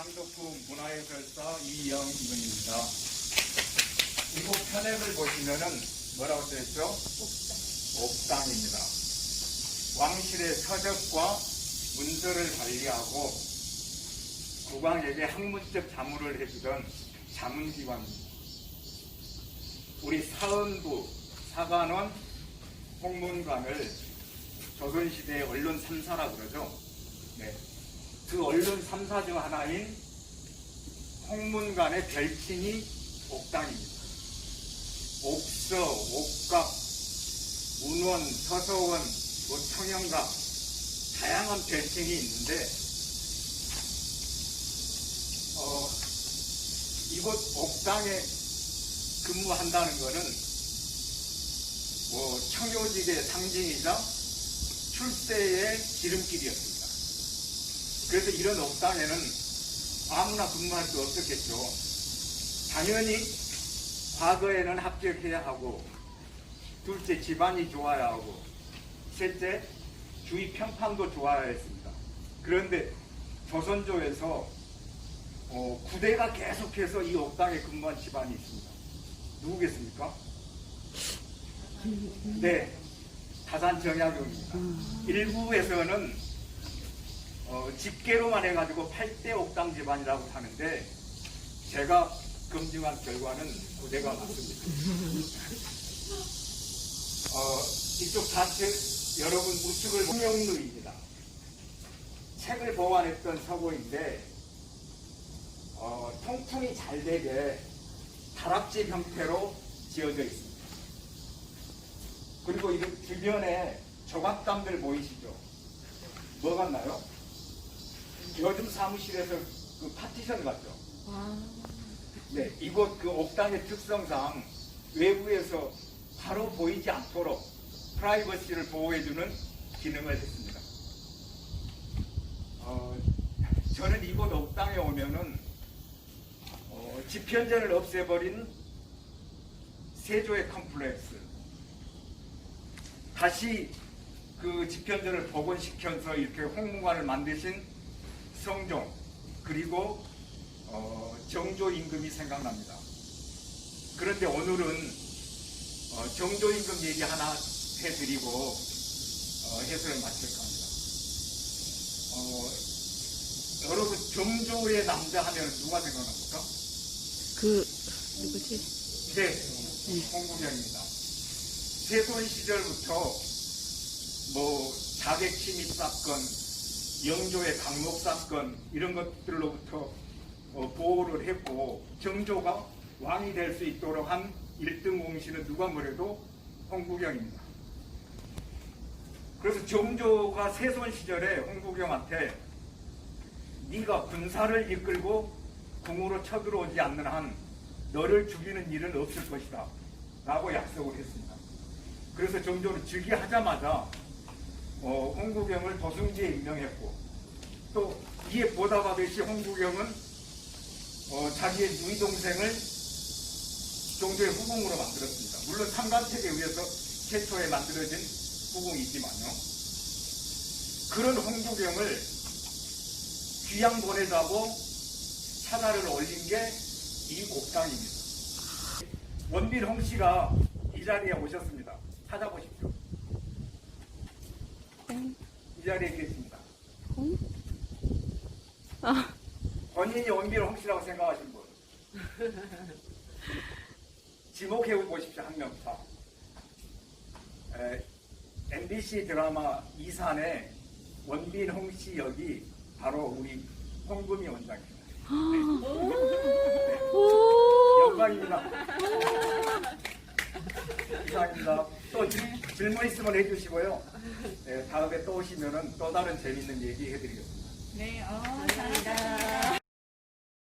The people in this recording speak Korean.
장덕구 문화예술사 이영근입니다. 이곳 편액을 보시면은 뭐라고 써있죠? 옥당입니다. 왕실의 서적과 문서를 관리하고 국왕에게 학문적 자문을 해주던 자문기관입니다. 우리 사헌부, 사관원, 홍문관을 조선시대의 언론 3사라 그러죠. 네. 그 언론 3사 중 하나인 홍문관의 별칭이 옥당입니다. 옥서, 옥각, 문원, 서서원, 뭐 청영각 다양한 별칭이 있는데 어, 이곳 옥당에 근무한다는 것은 뭐 청요직의 상징이자 출세의 지름길이었습니다. 그래서 이런 옥당에는 아무나 근무할 수 없었겠죠. 당연히 과거에는 합격해야 하고 둘째 집안이 좋아야 하고 셋째 주위 평판도 좋아야 했습니다. 그런데 조선조에서 어, 구대가 계속해서 이 옥당에 근무한 집안이 있습니다. 누구겠습니까? 네, 다산 정약용입니다. 일부에서는 어, 집계로만 해가지고 8대 옥당 집안이라고 하는데 제가 검증한 결과는 구대가 맞습니다. 어, 이쪽 좌측 여러분 우측을 홍영루입니다. 책을 보관했던 서고인데 어, 통풍이 잘 되게 다락집 형태로 지어져 있습니다. 그리고 이 주변에 조각담들 보이시죠? 뭐 같나요? 요즘 사무실에서 그 파티션 같죠? 네, 이곳 그 옥당의 특성상 외부에서 바로 보이지 않도록 프라이버시를 보호해주는 기능을 했습니다. 어, 저는 이곳 옥당에 오면은 어, 집현전을 없애버린 세조의 컴플렉스 다시 그 집현전을 복원시켜서 이렇게 홍문관을 만드신 성종 그리고 어, 정조 임금이 생각납니다. 그런데 오늘은 어, 정조 임금 얘기 하나 해드리고 어, 해설을 마칠까 합니다. 어, 여러분 정조의 남자 하면 누가 생각납니까? 그 누구지? 네, 홍국영입니다. 세손 시절부터 뭐 자객 침입 사건, 영조의 강목 사건 이런 것들로부터 어, 보호를 했고 정조가 왕이 될 수 있도록 한 1등 공신은 누가 뭐래도 홍국영입니다. 그래서 정조가 세손 시절에 홍국영한테 네가 군사를 이끌고 궁으로 쳐들어오지 않는 한 너를 죽이는 일은 없을 것이다 라고 약속을 했습니다. 그래서 정조는 즉위하자마자 어, 홍국영을 도승지에 임명했고 또 이에 보답하듯이 홍국영은 어, 자기의 누이 동생을 정조의 후궁으로 만들었습니다. 물론 삼관택에 의해서 최초에 만들어진 후궁이지만요. 그런 홍국영을 귀양 보내자고 차다를 올린 게 이 옥당입니다. 원빈 홍 씨가 이 자리에 오셨습니다. 찾아보십시오. 홍? 이 자리에 계십니다. 홍? 아, 본인이 원빈 홍 씨라고 생각하시는 분. 지목해 보십시오. 한 명부터. 에, MBC 드라마 이산의 원빈 홍 씨 역이 바로 우리 홍금희 원장입니다. 오, 영광입니다. 이상입니다. 또 질- 질문 있으면 해주시고요. 네, 다음에 또 오시면은 또 다른 재밌는 얘기 해드리겠습니다. 네, 어, 잘한다.